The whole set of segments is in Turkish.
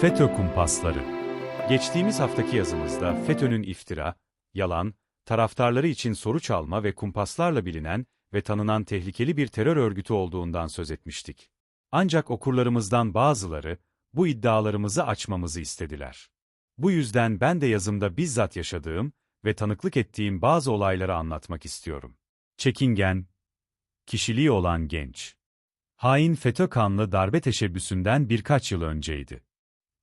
FETÖ kumpasları. Geçtiğimiz haftaki yazımızda FETÖ'nün iftira, yalan, taraftarları için soru çalma ve kumpaslarla bilinen ve tanınan tehlikeli bir terör örgütü olduğundan söz etmiştik. Ancak okurlarımızdan bazıları bu iddialarımızı açmamızı istediler. Bu yüzden ben de yazımda bizzat yaşadığım ve tanıklık ettiğim bazı olayları anlatmak istiyorum. Çekingen, kişiliği olan genç. Hain FETÖ kanlı darbe teşebbüsünden birkaç yıl önceydi.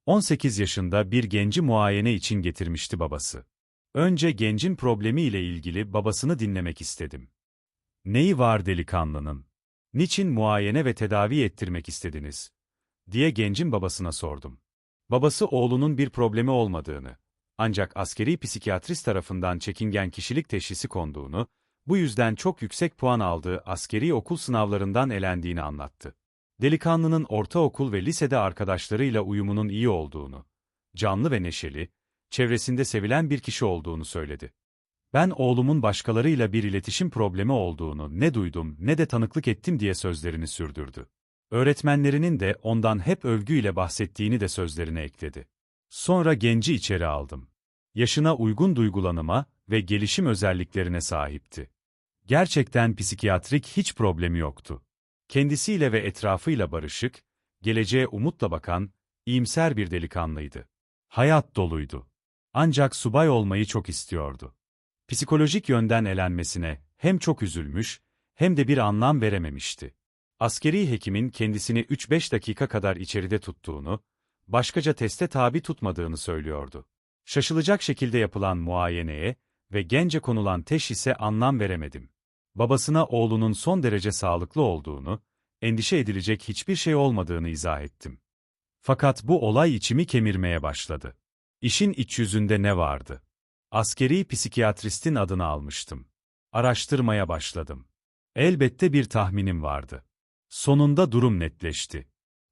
18 yaşında bir genci muayene için getirmişti babası. Önce gencin problemi ile ilgili babasını dinlemek istedim. Neyi var delikanlının? Niçin muayene ve tedavi ettirmek istediniz? diye gencin babasına sordum. Babası oğlunun bir problemi olmadığını, ancak askeri psikiyatrist tarafından çekingen kişilik teşhisi konduğunu, bu yüzden çok yüksek puan aldığı askeri okul sınavlarından elendiğini anlattı. Delikanlının ortaokul ve lisede arkadaşlarıyla uyumunun iyi olduğunu, canlı ve neşeli, çevresinde sevilen bir kişi olduğunu söyledi. Ben oğlumun başkalarıyla bir iletişim problemi olduğunu ne duydum ne de tanıklık ettim diye sözlerini sürdürdü. Öğretmenlerinin de ondan hep övgüyle bahsettiğini de sözlerine ekledi. Sonra genci içeri aldım. Yaşına uygun duygulanıma ve gelişim özelliklerine sahipti. Gerçekten psikiyatrik hiç problemi yoktu. Kendisiyle ve etrafıyla barışık, geleceğe umutla bakan, iyimser bir delikanlıydı. Hayat doluydu. Ancak subay olmayı çok istiyordu. Psikolojik yönden elenmesine hem çok üzülmüş, hem de bir anlam verememişti. Askeri hekimin kendisini 3-5 dakika kadar içeride tuttuğunu, başkaca teste tabi tutmadığını söylüyordu. Şaşılacak şekilde yapılan muayeneye ve gence konulan teşhise anlam veremedim. Babasına oğlunun son derece sağlıklı olduğunu, endişe edilecek hiçbir şey olmadığını izah ettim. Fakat bu olay içimi kemirmeye başladı. İşin iç yüzünde ne vardı? Askeri psikiyatristin adını almıştım. Araştırmaya başladım. Elbette bir tahminim vardı. Sonunda durum netleşti.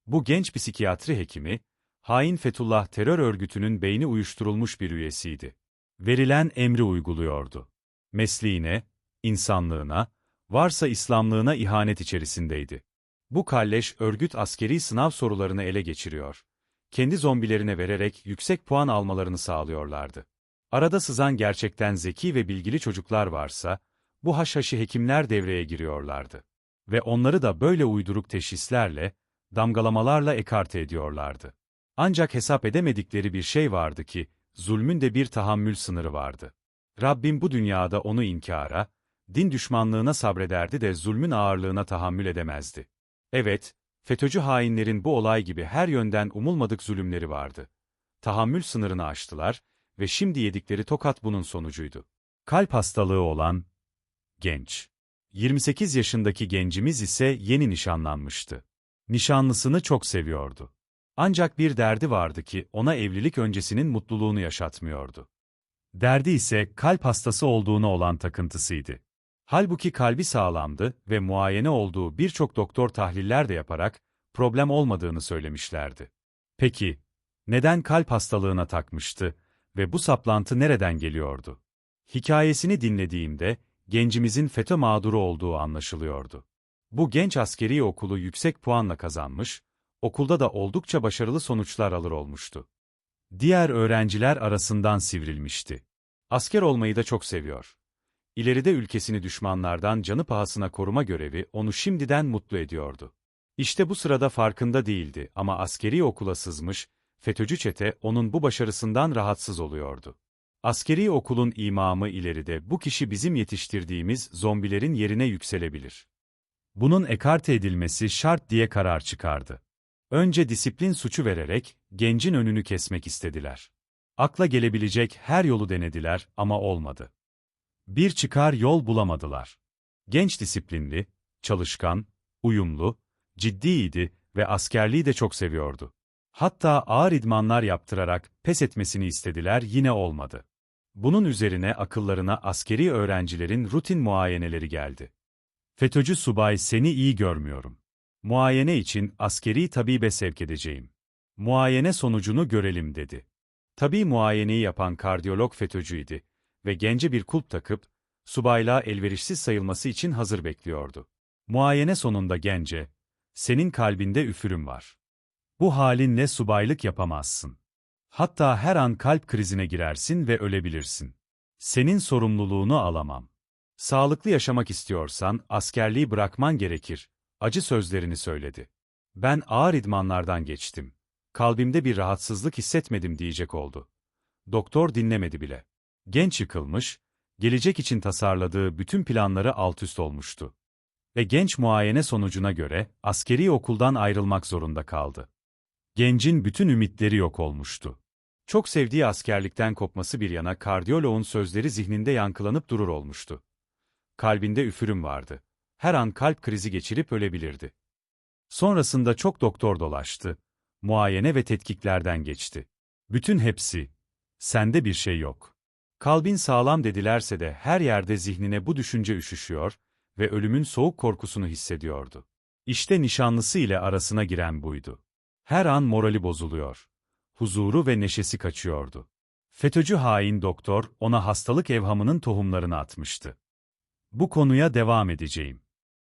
Bu genç psikiyatri hekimi, hain Fethullah terör örgütünün beyni uyuşturulmuş bir üyesiydi. Verilen emri uyguluyordu. Mesleğine, insanlığına, varsa İslamlığına ihanet içerisindeydi. Bu kalleş örgüt askeri sınav sorularını ele geçiriyor. Kendi zombilerine vererek yüksek puan almalarını sağlıyorlardı. Arada sızan gerçekten zeki ve bilgili çocuklar varsa, bu haşhaşı hekimler devreye giriyorlardı. Ve onları da böyle uyduruk teşhislerle, damgalamalarla ekarte ediyorlardı. Ancak hesap edemedikleri bir şey vardı ki, zulmün de bir tahammül sınırı vardı. Rabbim bu dünyada onu inkara, din düşmanlığına sabrederdi de zulmün ağırlığına tahammül edemezdi. Evet, FETÖ'cü hainlerin bu olay gibi her yönden umulmadık zulümleri vardı. Tahammül sınırını aştılar ve şimdi yedikleri tokat bunun sonucuydu. Kalp hastalığı olan genç. 28 yaşındaki gencimiz ise yeni nişanlanmıştı. Nişanlısını çok seviyordu. Ancak bir derdi vardı ki ona evlilik öncesinin mutluluğunu yaşatmıyordu. Derdi ise kalp hastası olduğunu olan takıntısıydı. Halbuki kalbi sağlamdı ve muayene olduğu birçok doktor tahliller de yaparak problem olmadığını söylemişlerdi. Peki, neden kalp hastalığına takmıştı ve bu saplantı nereden geliyordu? Hikayesini dinlediğimde gencimizin FETÖ mağduru olduğu anlaşılıyordu. Bu genç askeri okulu yüksek puanla kazanmış, okulda da oldukça başarılı sonuçlar alır olmuştu. Diğer öğrenciler arasından sivrilmişti. Asker olmayı da çok seviyor. İleride ülkesini düşmanlardan canı pahasına koruma görevi onu şimdiden mutlu ediyordu. İşte bu sırada farkında değildi ama askeri okula sızmış, FETÖ'cü çete onun bu başarısından rahatsız oluyordu. Askeri okulun imamı ileride bu kişi bizim yetiştirdiğimiz zombilerin yerine yükselebilir. Bunun ekarte edilmesi şart diye karar çıkardı. Önce disiplin suçu vererek gencin önünü kesmek istediler. Akla gelebilecek her yolu denediler ama olmadı. Bir çıkar yol bulamadılar. Genç disiplinli, çalışkan, uyumlu, ciddiydi ve askerliği de çok seviyordu. Hatta ağır idmanlar yaptırarak pes etmesini istediler yine olmadı. Bunun üzerine akıllarına askeri öğrencilerin rutin muayeneleri geldi. FETÖ'cü subay seni iyi görmüyorum. Muayene için askeri tabibe sevk edeceğim. Muayene sonucunu görelim dedi. Tabi muayeneyi yapan kardiyolog FETÖ'cüydi ve gence bir kulp takıp, subaylığa elverişsiz sayılması için hazır bekliyordu. Muayene sonunda gence, senin kalbinde üfürüm var. Bu halinle subaylık yapamazsın. Hatta her an kalp krizine girersin ve ölebilirsin. Senin sorumluluğunu alamam. Sağlıklı yaşamak istiyorsan askerliği bırakman gerekir, acı sözlerini söyledi. Ben ağır idmanlardan geçtim. Kalbimde bir rahatsızlık hissetmedim diyecek oldu. Doktor dinlemedi bile. Genç yıkılmış, gelecek için tasarladığı bütün planları altüst olmuştu. Ve genç muayene sonucuna göre askeri okuldan ayrılmak zorunda kaldı. Gencin bütün ümitleri yok olmuştu. Çok sevdiği askerlikten kopması bir yana kardiyoloğun sözleri zihninde yankılanıp durur olmuştu. Kalbinde üfürüm vardı. Her an kalp krizi geçirip ölebilirdi. Sonrasında çok doktor dolaştı. Muayene ve tetkiklerden geçti. Bütün hepsi. Sende bir şey yok. Kalbin sağlam dedilerse de her yerde zihnine bu düşünce üşüşüyor ve ölümün soğuk korkusunu hissediyordu. İşte nişanlısı ile arasına giren buydu. Her an morali bozuluyor. Huzuru ve neşesi kaçıyordu. FETÖ'cü hain doktor ona hastalık evhamının tohumlarını atmıştı. Bu konuya devam edeceğim.